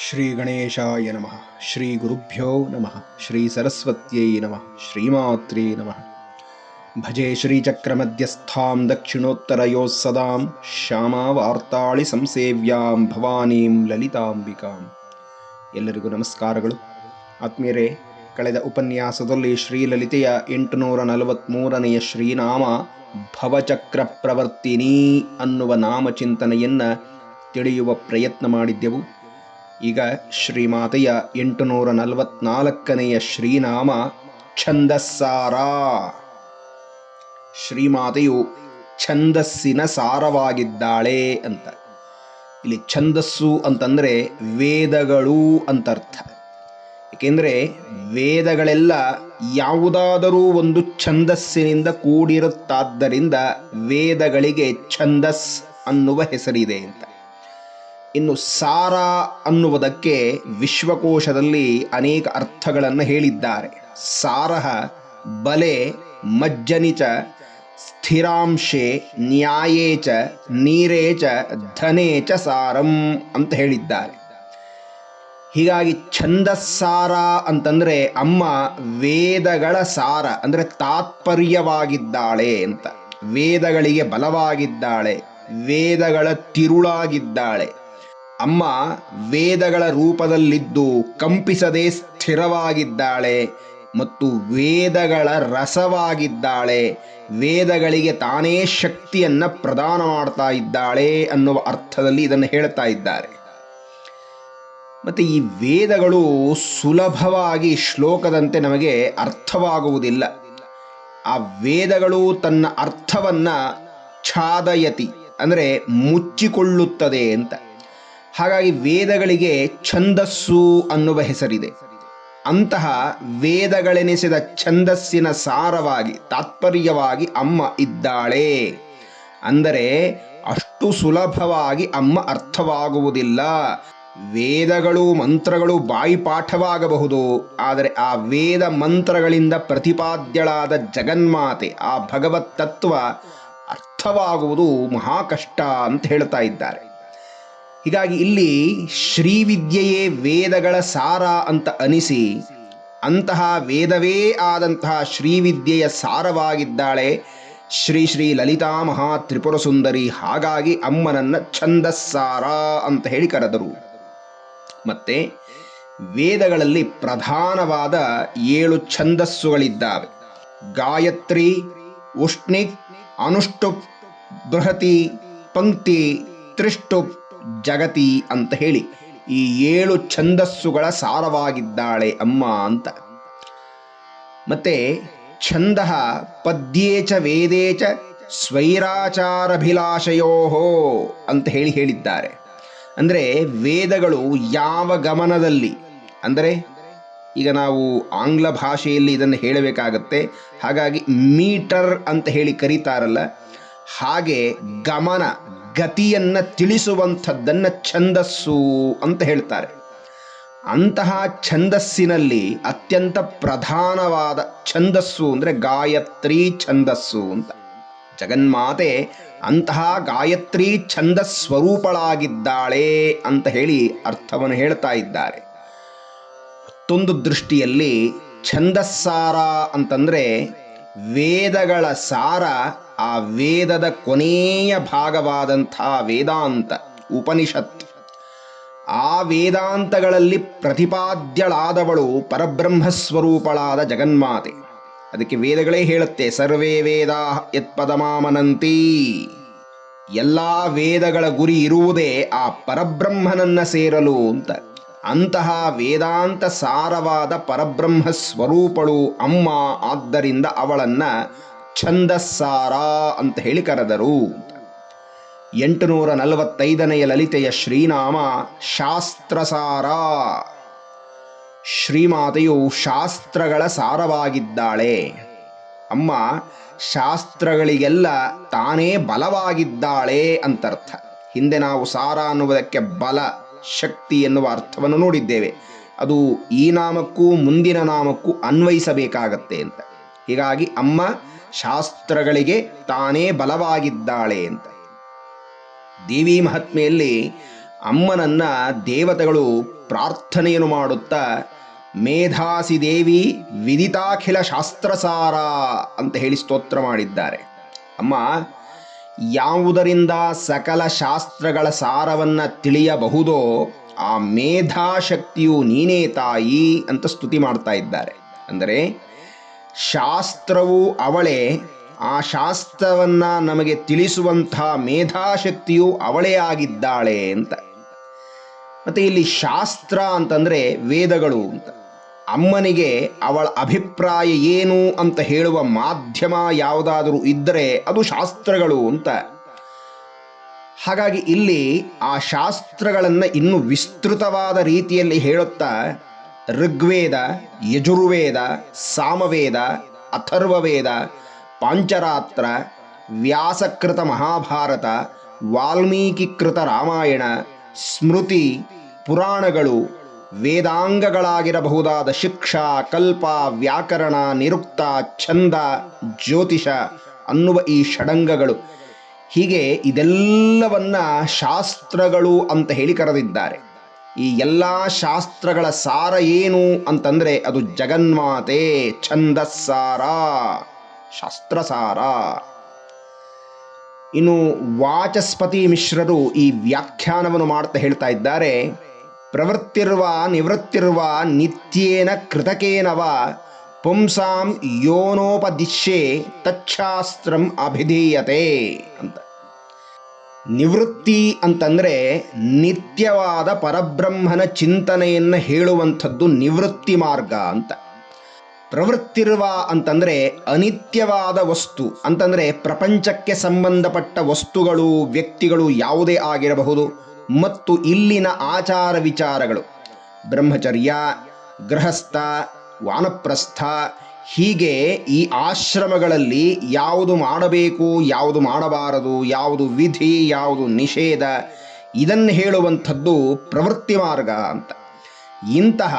ಶ್ರೀ ಗಣೇಶಾಯ ನಮಃ, ಶ್ರೀ ಗುರುಭ್ಯೋ ನಮಃ, ಶ್ರೀ ಸರಸ್ವತ್ಯೈ ನಮಃ ಶ್ರೀಮಾತ್ರೇ ನಮಃ. ಭಜೆ ಶ್ರೀಚಕ್ರಮಧ್ಯಸ್ಥಾಂ ದಕ್ಷಿಣೋತ್ತರಯೋಃ ಸದಾಂ ಶ್ಯಾಮಾವಾರ್ತಾಳಿ ಸಂಸೇವ್ಯಾಂ ಭವಾನೀಂ ಲಲಿತಾಂಬಿಕಾಂ. ಎಲ್ಲರಿಗೂ ನಮಸ್ಕಾರಗಳು. ಆತ್ಮೀಯರೇ, ಕಳೆದ ಉಪನ್ಯಾಸದಲ್ಲಿ ಶ್ರೀಲಲಿತೆಯ ಎಂಟುನೂರ ನಲವತ್ತ್ಮೂರನೆಯ ಶ್ರೀನಾಮ, ಭವಚಕ್ರ ಪ್ರವರ್ತಿನಿ ಅನ್ನುವ ನಾಮಚಿಂತನೆಯನ್ನು ತಿಳಿಯುವ ಪ್ರಯತ್ನ ಮಾಡಿದ್ದೆವು. ಈಗ ಶ್ರೀಮಾತೆಯ ಎಂಟುನೂರ ನಲವತ್ನಾಲ್ಕನೆಯ ಶ್ರೀನಾಮ ಛಂದಸ್ಸಾರ. ಶ್ರೀಮಾತೆಯು ಛಂದಸ್ಸಿನ ಸಾರವಾಗಿದ್ದಾಳೆ ಅಂತ. ಇಲ್ಲಿ ಛಂದಸ್ಸು ಅಂತಂದ್ರೆ ವೇದಗಳು ಅಂತರ್ಥ. ಏಕೆಂದರೆ ವೇದಗಳೆಲ್ಲ ಯಾವುದಾದರೂ ಒಂದು ಛಂದಸ್ಸಿನಿಂದ ಕೂಡಿರುತ್ತಾದ್ದರಿಂದ ವೇದಗಳಿಗೆ ಛಂದಸ್ ಅನ್ನುವ ಹೆಸರಿದೆ ಅಂತ. ಇನ್ನು ಸಾರ ಅನ್ನುವುದಕ್ಕೆ ವಿಶ್ವಕೋಶದಲ್ಲಿ ಅನೇಕ ಅರ್ಥಗಳನ್ನು ಹೇಳಿದ್ದಾರೆ. ಸಾರಹ ಬಲೆ ಮಜ್ಜನಿಚ ಸ್ಥಿರಾಂಶೆ, ನ್ಯಾಯೇ ಚ, ನೀರೇ ಚ, ಧನೇ ಚ ಸಾರಂ ಅಂತ ಹೇಳಿದ್ದಾರೆ. ಹೀಗಾಗಿ ಛಂದಸ್ಸಾರ ಅಂತಂದರೆ ಅಮ್ಮ ವೇದಗಳ ಸಾರ, ಅಂದರೆ ತಾತ್ಪರ್ಯವಾಗಿದ್ದಾಳೆ ಅಂತ. ವೇದಗಳಿಗೆ ಬಲವಾಗಿದ್ದಾಳೆ, ವೇದಗಳ ತಿರುಳಾಗಿದ್ದಾಳೆ. ಅಮ್ಮ ವೇದಗಳ ರೂಪದಲ್ಲಿದ್ದು ಕಂಪಿಸದೆ ಸ್ಥಿರವಾಗಿದ್ದಾಳೆ ಮತ್ತು ವೇದಗಳ ರಸವಾಗಿದ್ದಾಳೆ. ವೇದಗಳಿಗೆ ತಾನೇ ಶಕ್ತಿಯನ್ನ ಪ್ರದಾನ ಮಾಡ್ತಾ ಇದ್ದಾಳೆ ಅನ್ನುವ ಅರ್ಥದಲ್ಲಿ ಇದನ್ನು ಹೇಳ್ತಾ ಇದ್ದಾರೆ. ಮತ್ತು ಈ ವೇದಗಳು ಸುಲಭವಾಗಿ ಶ್ಲೋಕದಂತೆ ನಮಗೆ ಅರ್ಥವಾಗುವುದಿಲ್ಲ. ಆ ವೇದಗಳು ತನ್ನ ಅರ್ಥವನ್ನ ಛಾದಯತಿ, ಅಂದರೆ ಮುಚ್ಚಿಕೊಳ್ಳುತ್ತದೆ ಅಂತ. ಹಾಗಾಗಿ ವೇದಗಳಿಗೆ ಛಂದಸ್ಸು ಅನ್ನುವ ಹೆಸರಿದೆ. ಅಂತಹ ವೇದಗಳೆನಿಸಿದ ಛಂದಸ್ಸಿನ ಸಾರವಾಗಿ, ತಾತ್ಪರ್ಯವಾಗಿ ಅಮ್ಮ ಇದ್ದಾಳೆ. ಅಂದರೆ ಅಷ್ಟು ಸುಲಭವಾಗಿ ಅಮ್ಮ ಅರ್ಥವಾಗುವುದಿಲ್ಲ. ವೇದಗಳು ಮಂತ್ರಗಳು ಬಾಯಿಪಾಠವಾಗಬಹುದು ಆದರೆ ಆ ವೇದ ಮಂತ್ರಗಳಿಂದ ಪ್ರತಿಪಾದ್ಯಳಾದ ಜಗನ್ಮಾತೆ ಆ ಭಗವತ್ ತತ್ವ ಅರ್ಥವಾಗುವುದು ಮಹಾಕಷ್ಟ ಅಂತ ಹೇಳ್ತಾ ಇದ್ದಾರೆ. ಹೀಗಾಗಿ ಇಲ್ಲಿ ಶ್ರೀವಿದ್ಯೆಯೇ ವೇದಗಳ ಸಾರ ಅಂತ ಅನಿಸಿ ಅಂತಹ ವೇದವೇ ಆದಂತಹ ಶ್ರೀವಿದ್ಯೆಯ ಸಾರವಾಗಿದ್ದಾಳೆ ಶ್ರೀ ಶ್ರೀ ಲಲಿತಾ ಮಹಾ ತ್ರಿಪುರ ಸುಂದರಿ. ಹಾಗಾಗಿ ಅಮ್ಮನನ್ನ ಛಂದಸ್ಸಾರ ಅಂತ ಹೇಳಿ ಕರೆದರು. ಮತ್ತೆ ವೇದಗಳಲ್ಲಿ ಪ್ರಧಾನವಾದ ಏಳು ಛಂದಸ್ಸುಗಳಿದ್ದಾವೆ. ಗಾಯತ್ರಿ ಉಷ್ಣಿಕ್ ಅನುಷ್ಟುಪ್ ಬೃಹತಿ, ಪಂಕ್ತಿ ತ್ರಿಷ್ಟುಪ್ ಜಗತಿ ಅಂತ ಹೇಳಿ, ಈ ಏಳು ಛಂದಸ್ಸುಗಳ ಸಾರವಾಗಿದ್ದಾಳೆ ಅಮ್ಮ ಅಂತ. ಮತ್ತೆ ಛಂದ ಪದ್ಯೇ ಚ ವೇದೇ ಚ ಸ್ವೈರಾಚಾರಭಿಲಾಷಯೋ ಅಂತ ಹೇಳಿ ಹೇಳಿದ್ದಾರೆ. ಅಂದರೆ ವೇದಗಳು ಯಾವ ಗಮನದಲ್ಲಿ? ಅಂದರೆ ಈಗ ನಾವು ಆಂಗ್ಲ ಭಾಷೆಯಲ್ಲಿ ಇದನ್ನು ಹೇಳಬೇಕಾಗತ್ತೆ. ಹಾಗಾಗಿ ಮೀಟರ್ ಅಂತ ಹೇಳಿ ಕರೀತಾರಲ್ಲ, ಹಾಗೆ ಗಮನ ಗತಿಯನ್ನು ತಿಳಿಸುವಂಥದ್ದನ್ನ ಛಂದಸ್ಸು ಅಂತ ಹೇಳ್ತಾರೆ. ಅಂತಹ ಛಂದಸ್ಸಿನಲ್ಲಿ ಅತ್ಯಂತ ಪ್ರಧಾನವಾದ ಛಂದಸ್ಸು ಅಂದರೆ ಗಾಯತ್ರಿ ಛಂದಸ್ಸು ಅಂತ. ಜಗನ್ಮಾತೆ ಅಂತಹ ಗಾಯತ್ರಿ ಛಂದಸ್ವರೂಪಳಾಗಿದ್ದಾಳೆ ಅಂತ ಹೇಳಿ ಅರ್ಥವನ್ನು ಹೇಳ್ತಾ ಇದ್ದಾರೆ. ಮತ್ತೊಂದು ದೃಷ್ಟಿಯಲ್ಲಿ ಛಂದಸ್ಸಾರ ಅಂತಂದರೆ ವೇದಗಳ ಸಾರ ಆ ವೇದದ ಕೊನೆಯ ಭಾಗವಾದಂಥ ವೇದಾಂತ ಉಪನಿಷತ್. ಆ ವೇದಾಂತಗಳಲ್ಲಿ ಪ್ರತಿಪಾದ್ಯಳಾದವಳು ಪರಬ್ರಹ್ಮಸ್ವರೂಪಳಾದ ಜಗನ್ಮಾತೆ. ಅದಕ್ಕೆ ವೇದಗಳೇ ಹೇಳುತ್ತೆ, ಸರ್ವೇ ವೇದ ಯತ್ಪದಮಾಮನಂತಿ ಎಲ್ಲ ವೇದಗಳ ಗುರಿ ಇರುವುದೇ ಆ ಪರಬ್ರಹ್ಮನನ್ನ ಸೇರಲು ಅಂತ. ಅಂತಹ ವೇದಾಂತ ಸಾರವಾದ ಪರಬ್ರಹ್ಮ ಸ್ವರೂಪಳು ಅಮ್ಮ ಆದ್ದರಿಂದ ಅವಳನ್ನ ಛಂದಸ್ಸಾರ ಅಂತ ಹೇಳಿ ಕರೆದರು. ಎಂಟುನೂರ ನಲವತ್ತೈದನೆಯ ಲಲಿತೆಯ ಶ್ರೀನಾಮ ಶಾಸ್ತ್ರಸಾರ. ಶ್ರೀಮಾತೆಯು ಶಾಸ್ತ್ರಗಳ ಸಾರವಾಗಿದ್ದಾಳೆ. ಅಮ್ಮ, ಶಾಸ್ತ್ರಗಳಿಗೆಲ್ಲ ತಾನೇ ಬಲವಾಗಿದ್ದಾಳೆ ಅಂತರ್ಥ. ಹಿಂದೆ ನಾವು ಸಾರ ಅನ್ನುವುದಕ್ಕೆ ಬಲ ಶಕ್ತಿ ಎನ್ನುವ ಅರ್ಥವನ್ನು ನೋಡಿದ್ದೇವೆ. ಅದು ಈ ನಾಮಕ್ಕೂ ಮುಂದಿನ ನಾಮಕ್ಕೂ ಅನ್ವಯಿಸಬೇಕಾಗತ್ತೆ ಅಂತ. ಹೀಗಾಗಿ ಅಮ್ಮ ಶಾಸ್ತ್ರಗಳಿಗೆ ತಾನೇ ಬಲವಾಗಿದ್ದಾಳೆ ಅಂತ. ದೇವಿ ಮಹಾತ್ಮೆಯಲ್ಲಿ ಅಮ್ಮನನ್ನ ದೇವತೆಗಳು ಪ್ರಾರ್ಥನೆಯನ್ನು ಮಾಡುತ್ತಾ, ಮೇಧಾಸಿ ದೇವಿ ವಿದಿತಾಖಿಲ ಶಾಸ್ತ್ರಸಾರ ಅಂತ ಹೇಳಿ ಸ್ತೋತ್ರ ಮಾಡಿದ್ದಾರೆ. ಅಮ್ಮ ಯಾವುದರಿಂದ ಸಕಲ ಶಾಸ್ತ್ರಗಳ ಸಾರವನ್ನು ತಿಳಿಯಬಹುದೋ ಆ ಮೇಧಾಶಕ್ತಿಯು ನೀನೇ ತಾಯಿ ಅಂತ ಸ್ತುತಿ ಮಾಡ್ತಾ ಇದ್ದಾರೆ. ಅಂದರೆ ಶಾಸ್ತ್ರವು ಅವಳೇ, ಆ ಶಾಸ್ತ್ರವನ್ನ ನಮಗೆ ತಿಳಿಸುವಂತಹ ಮೇಧಾಶಕ್ತಿಯು ಅವಳೇ ಆಗಿದ್ದಾಳೆ ಅಂತ. ಮತ್ತೆ ಇಲ್ಲಿ ಶಾಸ್ತ್ರ ಅಂತಂದ್ರೆ ವೇದಗಳು ಅಂತ. ಅಮ್ಮನಿಗೆ ಅವಳ ಅಭಿಪ್ರಾಯ ಏನು ಅಂತ ಹೇಳುವ ಮಾಧ್ಯಮ ಯಾವುದಾದರೂ ಇದ್ದರೆ ಅದು ಶಾಸ್ತ್ರಗಳು ಅಂತ. ಹಾಗಾಗಿ ಇಲ್ಲಿ ಆ ಶಾಸ್ತ್ರಗಳನ್ನು ಇನ್ನು ವಿಸ್ತೃತವಾದ ರೀತಿಯಲ್ಲಿ ಹೇಳುತ್ತಾ ಋಗ್ವೇದ, ಯಜುರ್ವೇದ, ಸಾಮವೇದ, ಅಥರ್ವವೇದ, ಪಾಂಚರಾತ್ರ, ವ್ಯಾಸಕೃತ ಮಹಾಭಾರತ, ವಾಲ್ಮೀಕಿಕೃತ ರಾಮಾಯಣ, ಸ್ಮೃತಿ, ಪುರಾಣಗಳು ವೇದಾಂಗಗಳಾಗಿರಬಹುದಾದ ಶಿಕ್ಷಾ, ಕಲ್ಪ, ವ್ಯಾಕರಣ, ನಿರುಕ್ತ, ಛಂದ, ಜ್ಯೋತಿಷ ಅನ್ನುವ ಈ ಷಡಂಗಗಳು. ಹೀಗೆ ಇದೆಲ್ಲವನ್ನ ಶಾಸ್ತ್ರಗಳು ಅಂತ ಹೇಳಿ ಕರೆದಿದ್ದಾರೆ. ಈ ಎಲ್ಲ ಶಾಸ್ತ್ರಗಳ ಸಾರ ಏನು ಅಂತಂದ್ರೆ ಅದು ಜಗನ್ಮಾತೆ ಛಂದಸ್ಸಾರ, ಶಾಸ್ತ್ರಸಾರ. ಇನ್ನು ವಾಚಸ್ಪತಿ ಮಿಶ್ರರು ಈ ವ್ಯಾಖ್ಯಾನವನ್ನು ಮಾಡ್ತಾ ಹೇಳ್ತಾ ಇದ್ದಾರೆ. ಪ್ರವೃತ್ತಿರ್ವ, ನಿವೃತ್ತಿರ್ವಾ, ನಿತ್ಯೇನ ಕೃತಕೇನವ ಪುಂಸಾಂ ಯೋನೋಪದಿಶ್ಯೆ ತಚ್ಛಾಸ್ತ್ರಂ ಅಭಿಧೀಯತೆ ಅಂತ. ನಿವೃತ್ತಿ ಅಂತಂದರೆ ನಿತ್ಯವಾದ ಪರಬ್ರಹ್ಮನ ಚಿಂತನೆಯನ್ನು ಹೇಳುವಂಥದ್ದು ನಿವೃತ್ತಿ ಮಾರ್ಗ ಅಂತ. ಪ್ರವೃತ್ತಿರುವ ಅಂತಂದರೆ ಅನಿತ್ಯವಾದ ವಸ್ತು, ಅಂತಂದರೆ ಪ್ರಪಂಚಕ್ಕೆ ಸಂಬಂಧಪಟ್ಟ ವಸ್ತುಗಳು, ವ್ಯಕ್ತಿಗಳು ಯಾವುದೇ ಆಗಿರಬಹುದು. ಮತ್ತು ಇಲ್ಲಿನ ಆಚಾರ ವಿಚಾರಗಳು. ಬ್ರಹ್ಮಚರ್ಯ, ಗೃಹಸ್ಥ, ವಾನಪ್ರಸ್ಥ, ಹೀಗೆ ಈ ಆಶ್ರಮಗಳಲ್ಲಿ ಯಾವುದು ಮಾಡಬೇಕು, ಯಾವುದು ಮಾಡಬಾರದು, ಯಾವುದು ವಿಧಿ, ಯಾವುದು ನಿಷೇಧ, ಇದನ್ನು ಹೇಳುವಂಥದ್ದು ಪ್ರವೃತ್ತಿ ಮಾರ್ಗ ಅಂತ. ಇಂತಹ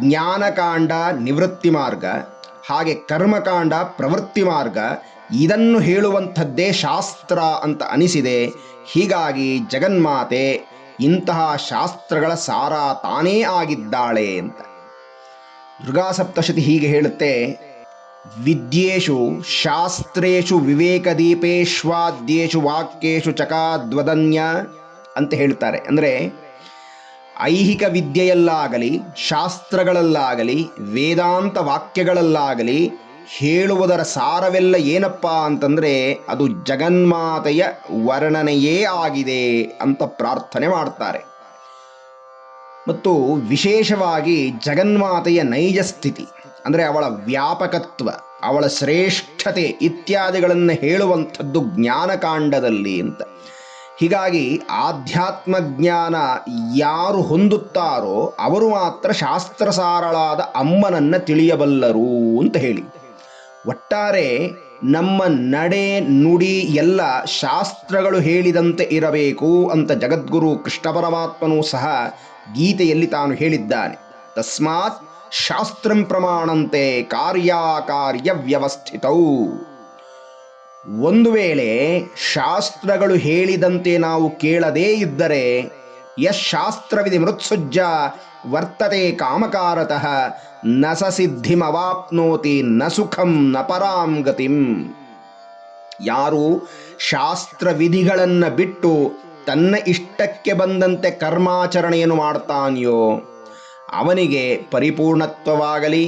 ಜ್ಞಾನಕಾಂಡ ನಿವೃತ್ತಿ ಮಾರ್ಗ, ಹಾಗೆ ಕರ್ಮಕಾಂಡ ಪ್ರವೃತ್ತಿ ಮಾರ್ಗ ಇದನ್ನು ಹೇಳುವಂಥದ್ದೇ ಶಾಸ್ತ್ರ ಅಂತ ಅನಿಸಿದೆ. ಹೀಗಾಗಿ ಜಗನ್ಮಾತೆ ಇಂತಹ ಶಾಸ್ತ್ರಗಳ ಸಾರ ತಾನೇ ಆಗಿದ್ದಾಳೆ ಅಂತ. ದುರ್ಗಾಸಪ್ತಶತಿ ಹೀಗೆ ಹೇಳುತ್ತೆ. ವಿದ್ಯೇಷು ಶಾಸ್ತ್ರೇಷು ವಿವೇಕದೀಪೇಶ್ವಾದ್ಯೇಷು ವಾಕ್ಯೇಶು ಚಕಾದ್ವದನ್ಯ ಅಂತ ಹೇಳ್ತಾರೆ. ಅಂದರೆ ಐಹಿಕ ವಿದ್ಯೆಯಲ್ಲಾಗಲಿ, ಶಾಸ್ತ್ರಗಳಲ್ಲಾಗಲಿ, ವೇದಾಂತ ವಾಕ್ಯಗಳಲ್ಲಾಗಲಿ ಹೇಳುವುದರ ಸಾರವೆಲ್ಲ ಏನಪ್ಪ ಅಂತಂದರೆ ಅದು ಜಗನ್ಮಾತೆಯ ವರ್ಣನೆಯೇ ಆಗಿದೆ ಅಂತ ಪ್ರಾರ್ಥನೆ ಮಾಡ್ತಾರೆ. ಮತ್ತು ವಿಶೇಷವಾಗಿ ಜಗನ್ಮಾತೆಯ ನೈಜ ಸ್ಥಿತಿ, ಅಂದರೆ ಅವಳ ವ್ಯಾಪಕತ್ವ, ಅವಳ ಶ್ರೇಷ್ಠತೆ ಇತ್ಯಾದಿಗಳನ್ನು ಹೇಳುವಂಥದ್ದು ಜ್ಞಾನಕಾಂಡದಲ್ಲಿ ಅಂತ. ಹೀಗಾಗಿ ಆಧ್ಯಾತ್ಮ ಜ್ಞಾನ ಯಾರು ಹೊಂದುತ್ತಾರೋ ಅವರು ಮಾತ್ರ ಶಾಸ್ತ್ರಸಾರಳಾದ ಅಮ್ಮನನ್ನು ತಿಳಿಯಬಲ್ಲರು ಅಂತ ಹೇಳಿ. ಒಟ್ಟಾರೆ ನಮ್ಮ ನಡೆ ನುಡಿ ಎಲ್ಲ ಶಾಸ್ತ್ರಗಳು ಹೇಳಿದಂತೆ ಇರಬೇಕು ಅಂತ ಜಗದ್ಗುರು ಕೃಷ್ಣ ಪರಮಾತ್ಮನೂ ಸಹ ಗೀತೆಯಲ್ಲಿ ತಾನು ಹೇಳಿದ್ದಾನೆ. ತಸ್ಮಾತ್ ಶಾಸ್ತ್ರಂ ಪ್ರಮಾಣಂತೆ ಕಾರ್ಯಾಕಾರ್ಯ ವ್ಯವಸ್ಥಿತವು ಒಂದು ವೇಳೆ ಶಾಸ್ತ್ರಗಳು ಹೇಳಿದಂತೆ ನಾವು ಕೇಳದೇ ಇದ್ದರೆ ಯಶಾಸ್ತ್ರವಿಧಿ ಮೃತ್ಸುಜ್ಜ ವರ್ತತೆ ಕಾಮಕಾರತಃ ನ ಸ ಸಿದ್ಧಿಮವಾಪ್ನೋತಿ ನ ಸುಖಂ ನ ಪರಾಂ ಗತಿಂ. ಯಾರು ಶಾಸ್ತ್ರ ವಿಧಿಗಳನ್ನು ಬಿಟ್ಟು ತನ್ನ ಇಷ್ಟಕ್ಕೆ ಬಂದಂತೆ ಕರ್ಮಾಚರಣೆಯನ್ನು ಮಾಡ್ತಾನೆಯೋ, ಅವನಿಗೆ ಪರಿಪೂರ್ಣತ್ವವಾಗಲಿ,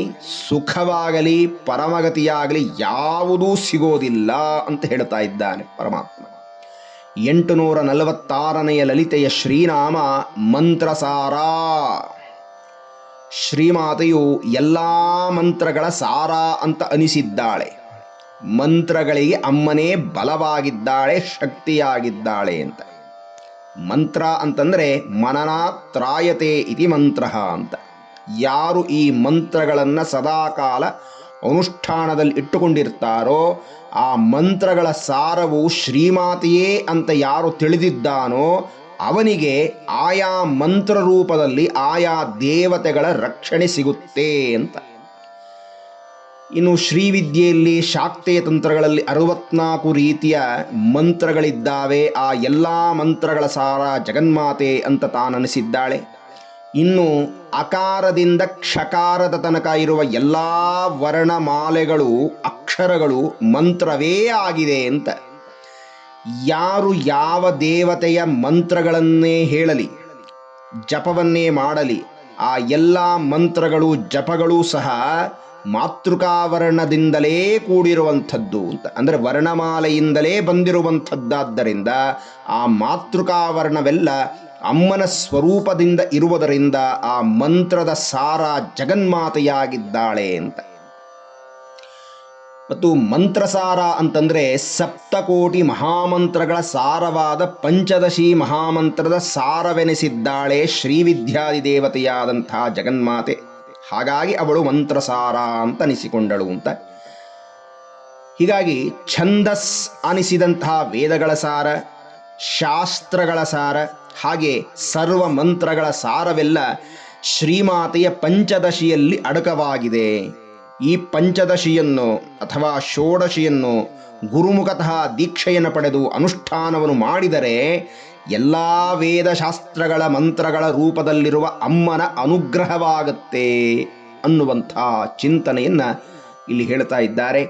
ಸುಖವಾಗಲಿ, ಪರಮಗತಿಯಾಗಲಿ ಯಾವುದೂ ಸಿಗೋದಿಲ್ಲ ಅಂತ ಹೇಳ್ತಾ ಇದ್ದಾನೆ ಪರಮಾತ್ಮ. ಎಂಟುನೂರ ನಲವತ್ತಾರನೆಯ ಲಲಿತೆಯ ಶ್ರೀನಾಮ ಮಂತ್ರಸಾರ. ಶ್ರೀಮಾತೆಯು ಎಲ್ಲ ಮಂತ್ರಗಳ ಸಾರ ಅಂತ ಅನಿಸಿದ್ದಾಳೆ. ಮಂತ್ರಗಳಿಗೆ ಅಮ್ಮನೇ ಬಲವಾಗಿದ್ದಾಳೆ, ಶಕ್ತಿಯಾಗಿದ್ದಾಳೆ ಅಂತ. ಮಂತ್ರ ಅಂತಂದರೆ ಮನನಾತ್ರಾಯತೆ ಇತಿ ಮಂತ್ರ ಅಂತ. ಯಾರು ಈ ಮಂತ್ರಗಳನ್ನು ಸದಾಕಾಲ ಅನುಷ್ಠಾನದಲ್ಲಿ ಇಟ್ಟುಕೊಂಡಿರ್ತಾರೋ ಆ ಮಂತ್ರಗಳ ಸಾರವು ಶ್ರೀಮಾತೆಯೇ ಅಂತ ಯಾರು ತಿಳಿದಿದ್ದಾನೋ, ಅವನಿಗೆ ಆಯಾ ಮಂತ್ರ ರೂಪದಲ್ಲಿ ಆಯಾ ದೇವತೆಗಳ ರಕ್ಷಣೆ ಸಿಗುತ್ತೆ ಅಂತ. ಇನ್ನು ಶ್ರೀವಿದ್ಯೆಯಲ್ಲಿ ಶಾಕ್ತೆಯ ತಂತ್ರಗಳಲ್ಲಿ ಅರವತ್ನಾಲ್ಕು ರೀತಿಯ ಮಂತ್ರಗಳಿದ್ದಾವೆ. ಆ ಎಲ್ಲ ಮಂತ್ರಗಳ ಸಾರ ಜಗನ್ಮಾತೆ ಅಂತ ತಾನನಿಸಿದ್ದಾಳೆ ಇನ್ನು ಅಕಾರದಿಂದ ಕ್ಷಕಾರದ ತನಕ ಇರುವ ಎಲ್ಲ ವರ್ಣಮಾಲೆಗಳು, ಅಕ್ಷರಗಳು ಮಂತ್ರವೇ ಆಗಿದೆ ಅಂತ. ಯಾರು ಯಾವ ದೇವತೆಯ ಮಂತ್ರಗಳನ್ನೇ ಹೇಳಲಿ, ಜಪವನ್ನೇ ಮಾಡಲಿ, ಆ ಎಲ್ಲ ಮಂತ್ರಗಳು, ಜಪಗಳು ಸಹ ಮಾತೃಕಾವರ್ಣದಿಂದಲೇ ಕೂಡಿರುವಂಥದ್ದು ಅಂತ. ಅಂದರೆ ವರ್ಣಮಾಲೆಯಿಂದಲೇ ಬಂದಿರುವಂಥದ್ದಾದ್ದರಿಂದ ಆ ಮಾತೃಕಾವರ್ಣವೆಲ್ಲ ಅಮ್ಮನ ಸ್ವರೂಪದಿಂದ ಇರುವುದರಿಂದ ಆ ಮಂತ್ರದ ಸಾರ ಜಗನ್ಮಾತೆಯಾಗಿದ್ದಾಳೆ ಅಂತ. ಮತ್ತು ಮಂತ್ರಸಾರ ಅಂತಂದರೆ ಸಪ್ತಕೋಟಿ ಮಹಾಮಂತ್ರಗಳ ಸಾರವಾದ ಪಂಚದಶಿ ಮಹಾಮಂತ್ರದ ಸಾರವೆನಿಸಿದ್ದಾಳೆ ಶ್ರೀವಿದ್ಯಾದಿ ದೇವತೆಯಾದಂತಹ ಜಗನ್ಮಾತೆ. ಹಾಗಾಗಿ ಅವಳು ಮಂತ್ರಸಾರ ಅಂತ ಅನಿಸಿಕೊಂಡಳು ಅಂತ. ಹೀಗಾಗಿ ಛಂದಸ್ ಅನಿಸಿದಂತಹ ವೇದಗಳ ಸಾರ, ಶಾಸ್ತ್ರಗಳ ಸಾರ ಹಾಗೆ ಸರ್ವ ಮಂತ್ರಗಳ ಸಾರವೆಲ್ಲ ಶ್ರೀಮಾತೆಯ ಪಂಚದಶಿಯಲ್ಲಿ ಅಡಕವಾಗಿದೆ. ಈ ಪಂಚದಶಿಯನ್ನು ಅಥವಾ ಷೋಡಶಿಯನ್ನು ಗುರುಮುಖತಃ ದೀಕ್ಷೆಯನ್ನು ಪಡೆದು ಅನುಷ್ಠಾನವನ್ನು ಮಾಡಿದರೆ ಎಲ್ಲ ವೇದಶಾಸ್ತ್ರಗಳ ಮಂತ್ರಗಳ ರೂಪದಲ್ಲಿರುವ ಅಮ್ಮನ ಅನುಗ್ರಹವಾಗುತ್ತೆ ಅನ್ನುವಂಥ ಚಿಂತನೆಯನ್ನು ಇಲ್ಲಿ ಹೇಳ್ತಾ ಇದ್ದಾರೆ.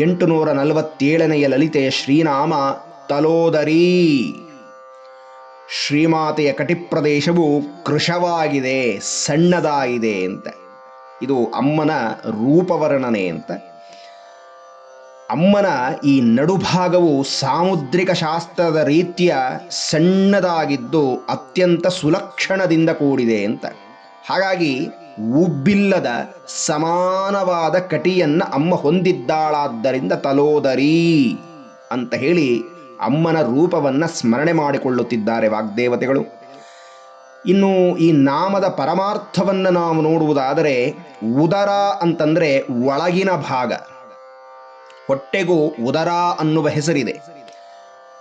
ಎಂಟು ನೂರ ನಲವತ್ತೇಳನೆಯ ಲಲಿತೆಯ ಶ್ರೀನಾಮ ತಲೋದರಿ. ಶ್ರೀಮಾತೆಯ ಕಟಿಪ್ರದೇಶವು ಕೃಶವಾಗಿದೆ, ಸಣ್ಣದಾಗಿದೆ ಅಂತ. ಇದು ಅಮ್ಮನ ರೂಪವರ್ಣನೆ ಅಂತ. ಅಮ್ಮನ ಈ ನಡುಭಾಗವು ಸಾಮುದ್ರಿಕ ಶಾಸ್ತ್ರದ ರೀತಿಯ ಸಣ್ಣದಾಗಿದ್ದು ಅತ್ಯಂತ ಸುಲಕ್ಷಣದಿಂದ ಕೂಡಿದೆ ಅಂತ. ಹಾಗಾಗಿ ಉಬ್ಬಿಲ್ಲದ ಸಮಾನವಾದ ಕಟಿಯನ್ನು ಅಮ್ಮ ಹೊಂದಿದ್ದಾಳಾದ್ದರಿಂದ ತಲೋದರಿ ಅಂತ ಹೇಳಿ ಅಮ್ಮನ ರೂಪವನ್ನು ಸ್ಮರಣೆ ಮಾಡಿಕೊಳ್ಳುತ್ತಿದ್ದಾರೆ ವಾಗ್ದೇವತೆಗಳು. ಇನ್ನು ಈ ನಾಮದ ಪರಮಾರ್ಥವನ್ನು ನಾವು ನೋಡುವುದಾದರೆ ಉದರ ಅಂತಂದರೆ ಒಳಗಿನ ಭಾಗ. ಹೊಟ್ಟೆಗೂ ಉದರ ಅನ್ನುವ ಹೆಸರಿದೆ.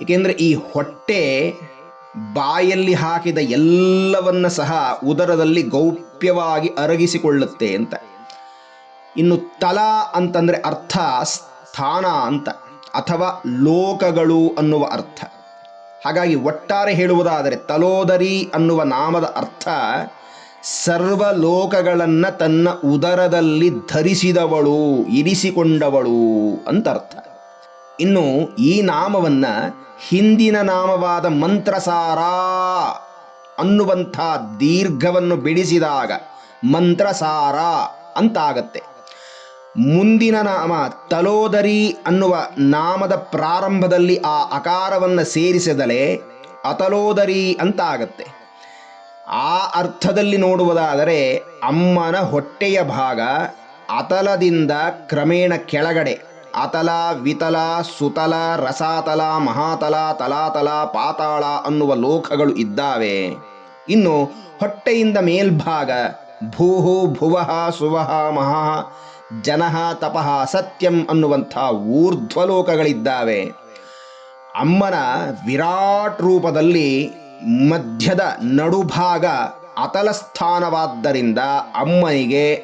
ಏಕೆಂದರೆ ಈ ಹೊಟ್ಟೆ ಬಾಯಲ್ಲಿ ಹಾಕಿದ ಎಲ್ಲವನ್ನ ಸಹ ಉದರದಲ್ಲಿ ಗೌಪ್ಯವಾಗಿ ಅರಗಿಸಿಕೊಳ್ಳುತ್ತೆ ಅಂತ. ಇನ್ನು ತಲ ಅಂತಂದ್ರೆ ಅರ್ಥ ಸ್ಥಾನ ಅಂತ. ಅಥವಾ ಲೋಕಗಳು ಅನ್ನುವ ಅರ್ಥ. ಹಾಗಾಗಿ ಒಟ್ಟಾರೆ ಹೇಳುವುದಾದರೆ ತಲೋದರಿ ಅನ್ನುವ ನಾಮದ ಅರ್ಥ ಸರ್ವ ಲೋಕಗಳನ್ನು ತನ್ನ ಉದರದಲ್ಲಿ ಧರಿಸಿದವಳು, ಇರಿಸಿಕೊಂಡವಳು ಅಂತ ಅರ್ಥ. ಇನ್ನು ಈ ನಾಮವನ್ನು ಹಿಂದಿನ ನಾಮವಾದ ಮಂತ್ರಸಾರ ಅನ್ನುವಂಥ ದೀರ್ಘವನ್ನು ಬಿಡಿಸಿದಾಗ ಮಂತ್ರಸಾರ ಅಂತಾಗತ್ತೆ. ಮುಂದಿನ ನಾಮ ತಲೋದರಿ ಅನ್ನುವ ನಾಮದ ಪ್ರಾರಂಭದಲ್ಲಿ ಆ ಅಕಾರವನ್ನು ಸೇರಿಸಿದಲೇ ಅತಲೋದರಿ ಅಂತ ಆಗತ್ತೆ ಆ ಅರ್ಥದಲ್ಲಿ ನೋಡುವುದಾದರೆ ಅಮ್ಮನ ಹೊಟ್ಟೆಯ ಭಾಗ ಅತಲದಿಂದ ಕ್ರಮೇಣ ಕೆಳಗಡೆ ಅತಲ, ವಿತಲ, ಸುತಲ, ರಸಾತಲ, ಮಹಾತಲ, ತಲಾತಲ, ಪಾತಾಳ ಅನ್ನುವ ಲೋಕಗಳು ಇದ್ದಾವೆ. ಇನ್ನು ಹೊಟ್ಟೆಯಿಂದ ಮೇಲ್ಭಾಗ ಭೂಹು ಭುವಃ ಸುವಹ ಮಹಾ ಜನಃ ತಪಃ ಸತ್ಯಂ ಅನ್ನುವಂಥ ಊರ್ಧ್ವಲೋಕಗಳಿದ್ದಾವೆ. ಅಮ್ಮನ ವಿರಾಟ್ ರೂಪದಲ್ಲಿ ಮಧ್ಯದ ನಡುಭಾಗ ಅತಲ ಸ್ಥಾನವಾದ್ದರಿಂದ ಅಮ್ಮನಿಗೆ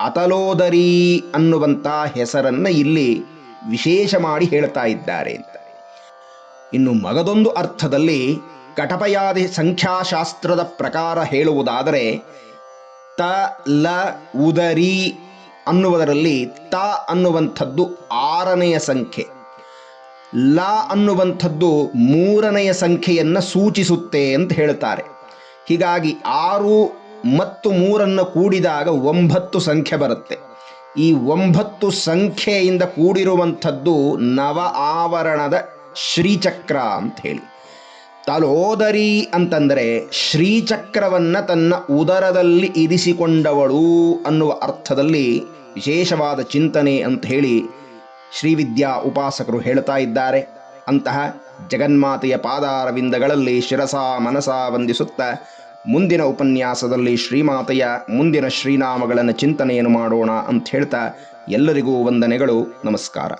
ಅತಲೋದರಿ ಅನ್ನುವಂಥ ಹೆಸರನ್ನು ಇಲ್ಲಿ ವಿಶೇಷ ಮಾಡಿ ಹೇಳ್ತಾ ಇದ್ದಾರೆ ಅಂತ. ಇನ್ನು ಮಗದೊಂದು ಅರ್ಥದಲ್ಲಿ ಕಟಪಯಾದಿ ಸಂಖ್ಯಾಶಾಸ್ತ್ರದ ಪ್ರಕಾರ ಹೇಳುವುದಾದರೆ ತ, ಲ, ಉದರಿ ಅನ್ನುವುದರಲ್ಲಿ ತ ಅನ್ನುವಂಥದ್ದು ಆರನೆಯ ಸಂಖ್ಯೆ. ಲ ಅನ್ನುವಂಥದ್ದು ಮೂರನೆಯ ಸಂಖ್ಯೆಯನ್ನು ಸೂಚಿಸುತ್ತೆ ಅಂತ ಹೇಳ್ತಾರೆ. ಹೀಗಾಗಿ ಆರು ಮತ್ತು ಮೂರನ್ನು ಕೂಡಿದಾಗ ಒಂಬತ್ತು ಸಂಖ್ಯೆ ಬರುತ್ತೆ. ಈ ಒಂಬತ್ತು ಸಂಖ್ಯೆಯಿಂದ ಕೂಡಿರುವಂಥದ್ದು ನವ ಆವರಣದ ಶ್ರೀಚಕ್ರ ಅಂತ ಹೇಳಿ. ತಲೋದರಿ ಅಂತಂದರೆ ಶ್ರೀಚಕ್ರವನ್ನು ತನ್ನ ಉದರದಲ್ಲಿ ಇರಿಸಿಕೊಂಡವಳು ಅನ್ನುವ ಅರ್ಥದಲ್ಲಿ ವಿಶೇಷವಾದ ಚಿಂತನೆ ಅಂತ ಹೇಳಿ ಶ್ರೀವಿದ್ಯಾ ಉಪಾಸಕರು ಹೇಳ್ತಾ ಇದ್ದಾರೆ. ಅಂತಹ ಜಗನ್ಮಾತೆಯ ಪಾದಾರವಿಂದಗಳಲ್ಲಿ ಶಿರಸ ಮನಸ ವಂದಿಸುತ್ತ ಮುಂದಿನ ಉಪನ್ಯಾಸದಲ್ಲಿ ಶ್ರೀಮಾತೆಯ ಮುಂದಿನ ಶ್ರೀನಾಮಗಳನ್ನು ಚಿಂತನೆಯನ್ನು ಮಾಡೋಣ ಅಂತ ಹೇಳ್ತಾ ಎಲ್ಲರಿಗೂ ವಂದನೆಗಳು, ನಮಸ್ಕಾರ.